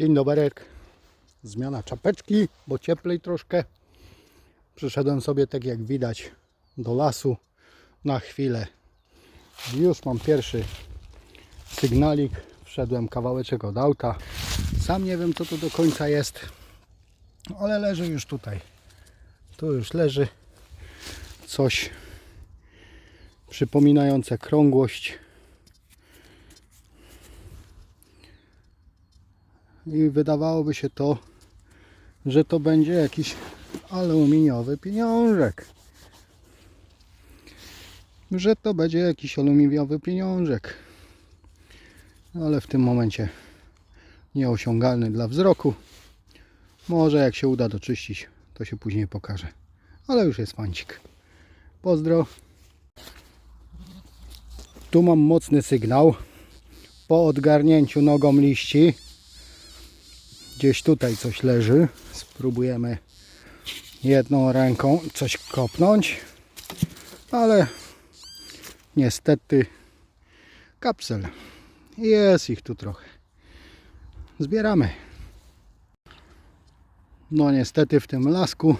Dzień dobry. Zmiana czapeczki, bo cieplej troszkę. Przyszedłem sobie, tak jak widać, do lasu na chwilę. Już mam pierwszy sygnalik. Wszedłem kawałeczek od auta. Sam nie wiem, co to do końca jest, ale leży już tutaj. Tu już leży coś przypominające krągłość. I wydawałoby się to, że to będzie jakiś aluminiowy pieniążek. Że to będzie jakiś aluminiowy pieniążek. Ale w tym momencie nieosiągalny dla wzroku. Może jak się uda doczyścić, to się później pokaże. Ale już jest fancik. Pozdro. Tu mam mocny sygnał. Po odgarnięciu nogą liści gdzieś tutaj coś leży. Spróbujemy jedną ręką coś kopnąć, ale niestety kapsel. Jest ich tu trochę. Zbieramy. No niestety w tym lasku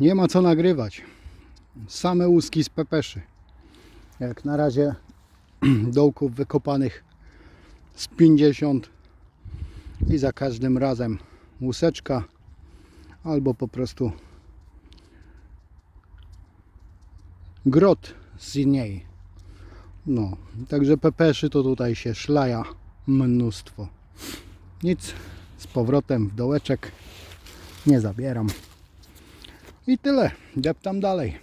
nie ma co nagrywać. Same łuski z pepeszy. Jak na razie dołków wykopanych z 50 i za każdym razem łuseczka albo po prostu grot z niej. No, także pepeszy to tutaj się szlaja mnóstwo. Nic, z powrotem w dołeczek nie zabieram. I tyle, deptam dalej.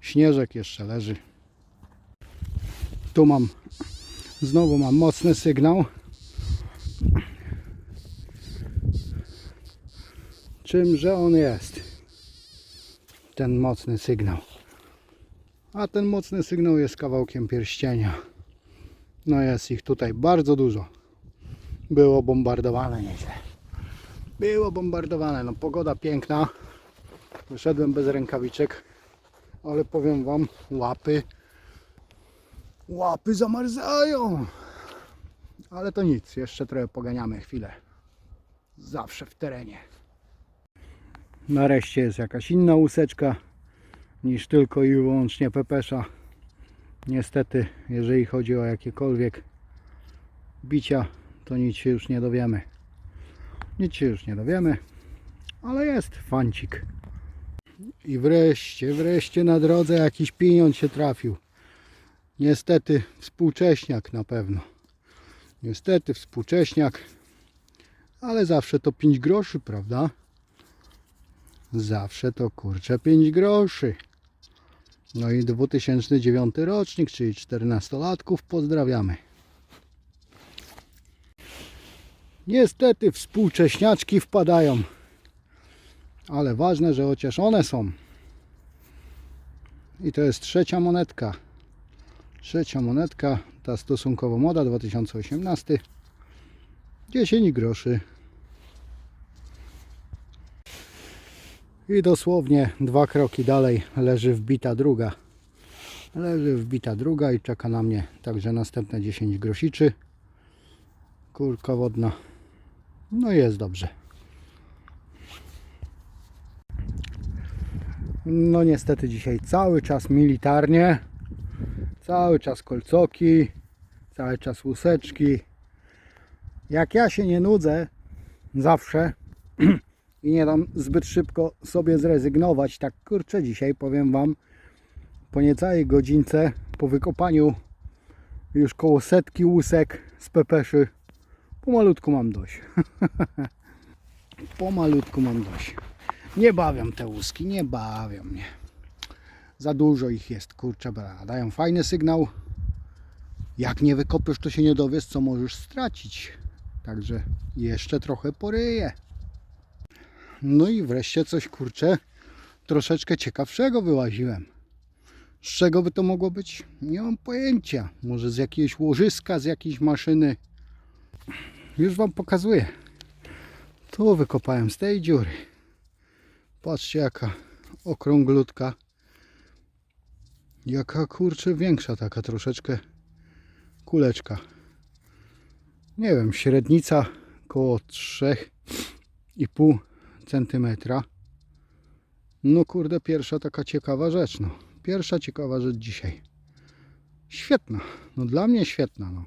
Śnieżek jeszcze leży. Tu mam, znowu mam mocny sygnał. Czymże on jest. Ten mocny sygnał. A ten mocny sygnał jest kawałkiem pierścienia. No jest ich tutaj bardzo dużo. Było bombardowane nieźle. Było bombardowane. No pogoda piękna. Wyszedłem bez rękawiczek. Ale powiem wam, łapy łapy zamarzają. Ale to nic, jeszcze trochę poganiamy chwilę. Zawsze w terenie. Nareszcie jest jakaś inna łuseczka niż tylko i wyłącznie pepesza. Niestety, jeżeli chodzi o jakiekolwiek bicia, to nic się już nie dowiemy. Nic się już nie dowiemy, ale jest fancik. I wreszcie, wreszcie na drodze jakiś pieniądz się trafił. Niestety współcześniak na pewno. Niestety współcześniak, ale zawsze to 5 groszy, prawda? Zawsze to kurczę 5 groszy. No i 2009 rocznik, czyli 14-latków pozdrawiamy. Niestety współcześniaczki wpadają. Ale ważne, że chociaż one są. I to jest trzecia monetka. Trzecia monetka, ta stosunkowo moda 2018. 10 groszy. I dosłownie dwa kroki dalej leży wbita druga. Leży wbita druga i czeka na mnie także następne 10 grosiczy. Kurka wodna. No jest dobrze. No niestety dzisiaj cały czas militarnie. Cały czas kolcoki. Cały czas łuseczki. Jak ja się nie nudzę zawsze i nie dam zbyt szybko sobie zrezygnować. Tak kurczę, dzisiaj powiem Wam, po niecałej godzince, po wykopaniu już koło setki łusek z pepeszy, pomalutku mam dość. pomalutku mam dość. Nie bawią te łuski, nie bawią mnie. Za dużo ich jest, kurczę, bra. dają fajny sygnał. Jak nie wykopiesz, to się nie dowiesz, co możesz stracić. Także jeszcze trochę poryję. No i wreszcie coś kurczę troszeczkę ciekawszego wyłaziłem. Z czego by to mogło być? Nie mam pojęcia. Może z jakiegoś łożyska, z jakiejś maszyny. Już Wam pokazuję. Tu wykopałem z tej dziury. Patrzcie jaka okrąglutka. Jaka kurczę większa taka troszeczkę kuleczka. nie wiem, średnica koło 3,5 centymetra. No kurde, pierwsza taka ciekawa rzecz, no. Pierwsza ciekawa rzecz dzisiaj. Świetna, no dla mnie świetna, no.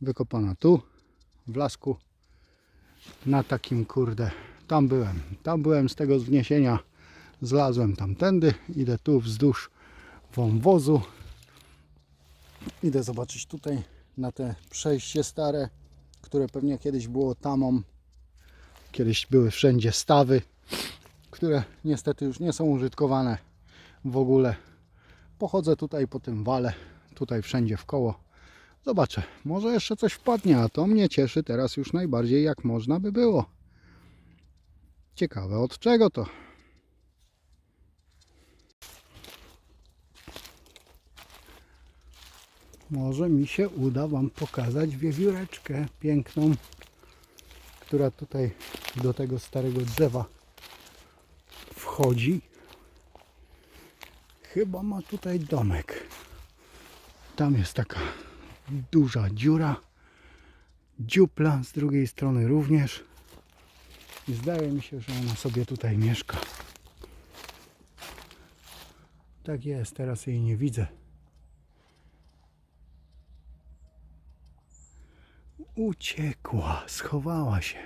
Wykopana tu, w lasku, na takim kurde, tam byłem, tam byłem z tego wzniesienia, zlazłem tamtędy, idę tu wzdłuż wąwozu, idę zobaczyć tutaj na te przejście stare, które pewnie kiedyś było tamą, kiedyś były wszędzie stawy, które niestety już nie są użytkowane w ogóle. Pochodzę tutaj po tym wale, tutaj wszędzie w koło. Zobaczę, może jeszcze coś wpadnie, a to mnie cieszy teraz już najbardziej jak można by było. Ciekawe od czego to. Może mi się uda Wam pokazać wiewióreczkę piękną, która tutaj do tego starego drzewa wchodzi. Chyba ma tutaj domek. Tam jest taka duża dziura. Dziupla z drugiej strony również. I zdaje mi się, że ona sobie tutaj mieszka. Tak jest, teraz jej nie widzę. Uciekła, schowała się.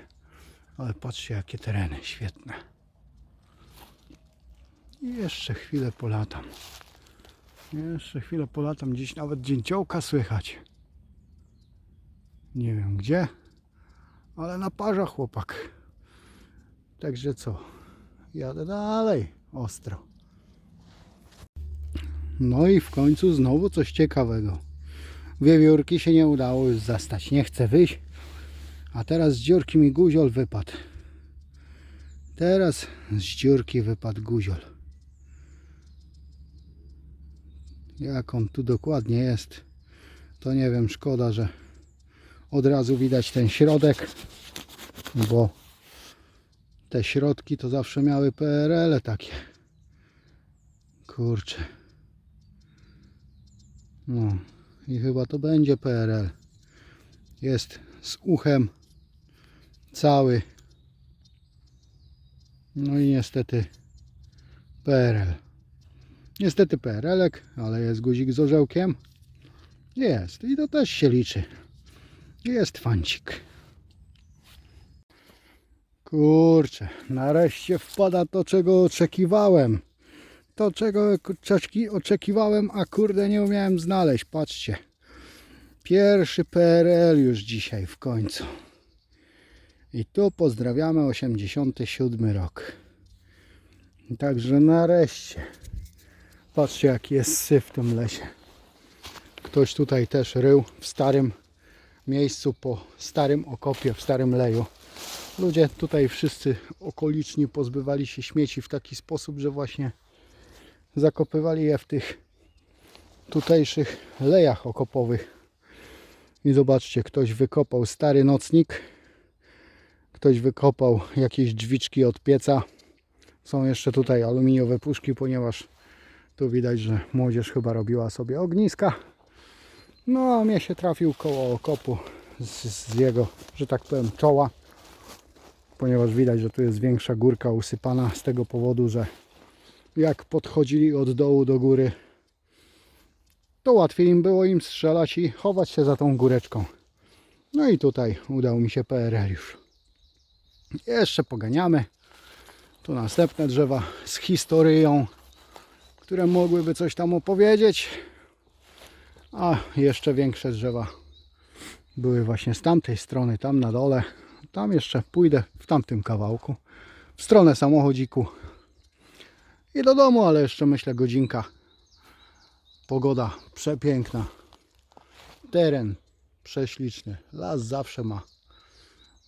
Ale patrzcie, jakie tereny świetne. I jeszcze chwilę polatam. Jeszcze chwilę polatam. Gdzieś nawet dzięciołka słychać. Nie wiem gdzie, ale na parza chłopak. Także co? Jadę dalej. Ostro. No i w końcu znowu coś ciekawego. Wiewiórki się nie udało już zastać. Nie chcę wyjść. A teraz z dziurki mi guziol wypadł. Teraz z dziurki wypadł guziol. Jak on tu dokładnie jest, to nie wiem. Szkoda, że od razu widać ten środek, bo te środki to zawsze miały PRL takie. Kurczę. No i chyba to będzie PRL. Jest z uchem cały. No i niestety PRL. Niestety PRL-ek, ale jest guzik z orzełkiem. Jest i to też się liczy. Jest fancik. Kurczę, nareszcie wpada to, czego oczekiwałem. To, czego oczekiwałem, a kurde nie umiałem znaleźć. Patrzcie. Pierwszy PRL już dzisiaj w końcu. I tu pozdrawiamy 87 rok. Także nareszcie. Patrzcie jaki jest syf w tym lesie. Ktoś tutaj też rył w starym miejscu po starym okopie, w starym leju. Ludzie tutaj wszyscy okoliczni pozbywali się śmieci w taki sposób, że właśnie zakopywali je w tych tutejszych lejach okopowych. I zobaczcie, ktoś wykopał stary nocnik, ktoś wykopał jakieś drzwiczki od pieca. Są jeszcze tutaj aluminiowe puszki, ponieważ tu widać, że młodzież chyba robiła sobie ogniska. No a mnie się trafił koło okopu z, z jego, że tak powiem, czoła. Ponieważ widać, że tu jest większa górka usypana z tego powodu, że jak podchodzili od dołu do góry, to łatwiej im było im strzelać i chować się za tą góreczką. No i tutaj udał mi się PRL już. Jeszcze poganiamy. Tu następne drzewa z historią, które mogłyby coś tam opowiedzieć. A jeszcze większe drzewa były właśnie z tamtej strony, tam na dole. Tam jeszcze pójdę w tamtym kawałku. W stronę samochodziku. I do domu, ale jeszcze myślę godzinka. Pogoda przepiękna. Teren prześliczny. Las zawsze ma.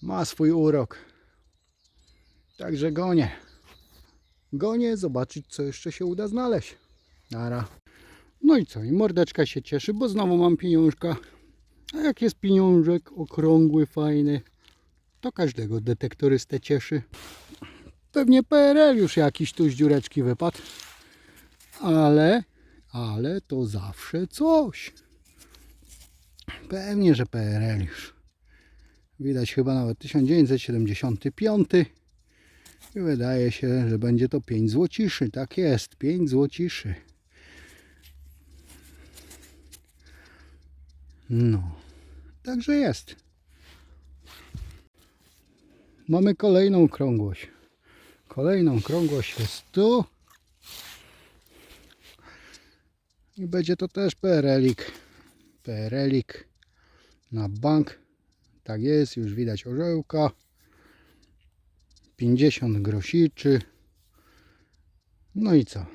Ma swój urok. Także gonię. Gonię zobaczyć co jeszcze się uda znaleźć. Nara. No i co? I mordeczka się cieszy, bo znowu mam pieniążka. A jak jest pieniążek okrągły, fajny, to każdego detektorystę cieszy. Pewnie PRL już jakiś tu z dziureczki wypadł. Ale, ale to zawsze coś. Pewnie, że PRL już. Widać chyba nawet 1975. I wydaje się, że będzie to 5 złociszy. Tak jest, 5 złociszy. No, także jest. Mamy kolejną krągłość. Kolejną krągłość jest tu. I będzie to też PRL-ik. PRL-ik na bank. Tak jest, już widać orzełka. 50 grosiczy. No i co?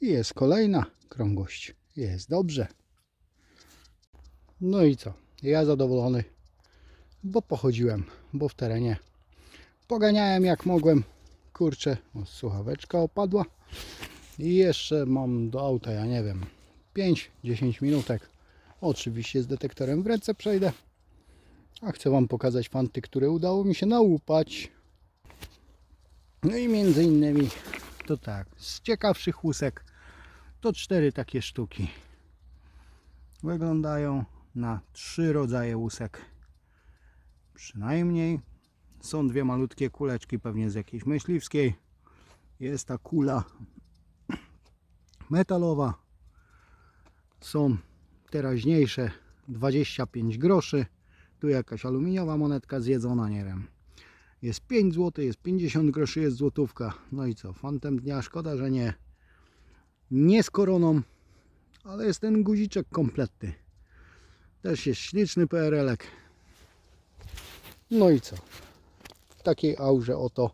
I jest kolejna krągłość. Jest dobrze. No i co? Ja zadowolony, bo pochodziłem, bo w terenie poganiałem jak mogłem. Kurczę, o, słuchaweczka opadła. I jeszcze mam do auta, ja nie wiem, 5-10 minutek. Oczywiście z detektorem w ręce przejdę. A chcę Wam pokazać fanty, które udało mi się nałupać. No i między innymi to tak, z ciekawszych łusek to cztery takie sztuki. Wyglądają na trzy rodzaje łusek. Przynajmniej są dwie malutkie kuleczki, pewnie z jakiejś myśliwskiej. Jest ta kula metalowa. Są teraźniejsze 25 groszy. Tu jakaś aluminiowa monetka zjedzona, nie wiem. Jest 5 zł, jest 50 groszy, jest złotówka. No i co? Fantem dnia szkoda, że nie nie z koroną, ale jest ten guziczek kompletny. Też jest śliczny PRL-ek. No i co? Takiej aurze oto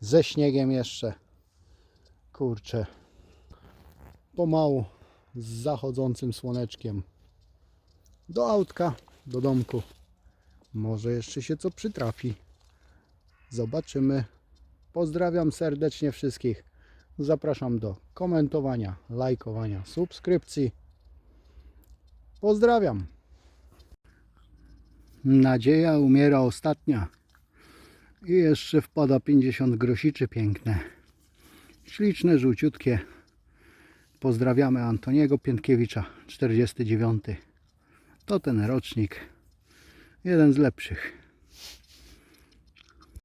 ze śniegiem jeszcze. Kurczę. Pomału z zachodzącym słoneczkiem. Do autka, do domku. Może jeszcze się co przytrafi. Zobaczymy. Pozdrawiam serdecznie wszystkich. Zapraszam do komentowania, lajkowania, subskrypcji. Pozdrawiam. Nadzieja umiera ostatnia. I jeszcze wpada 50 grosiczy piękne. Śliczne, żółciutkie. Pozdrawiamy Antoniego Piętkiewicza, 49. To ten rocznik. Jeden z lepszych.